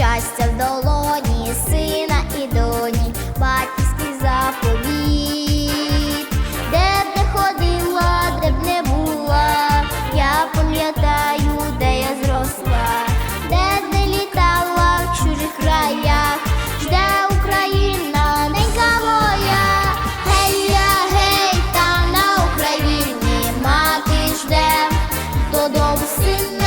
Щастя в долоні сина і доні, батьківський заповіт. Де б не ходила, де б не була, я пам'ятаю, де я зросла, де б не літала в чужих краях, жде Україна, ненька моя, гей я, гей, там на Україні, мати жде додому сина,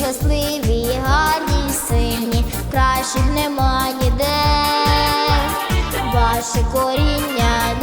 щасливі, гарні, сильні, кращих нема ніде. Ваше коріння